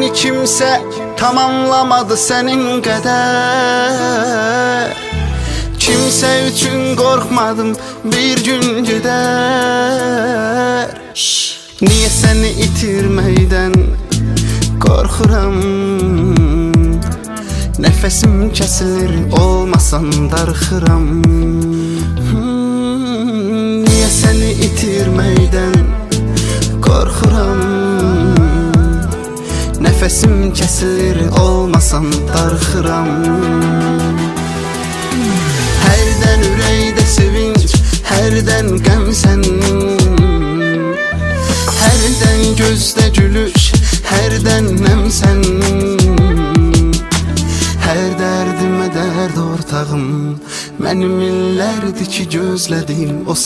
kimse tamamlamadı senin kadar. Kimse için korkmadım bir gün gider. Niye seni itirmeyden korkuram? Nefesim kesilir olmasan darxıram Hmm, Niye seni itirmeyden Nefesim kesilir olmasan darxıram Hərdən ürəkdə sevinç, hərdən qəm sənin Hərdən gözdə gülüş, hərdən nəm sənin Hər dərdimə dərd ortağım Mənim illərdir ki gözlədim o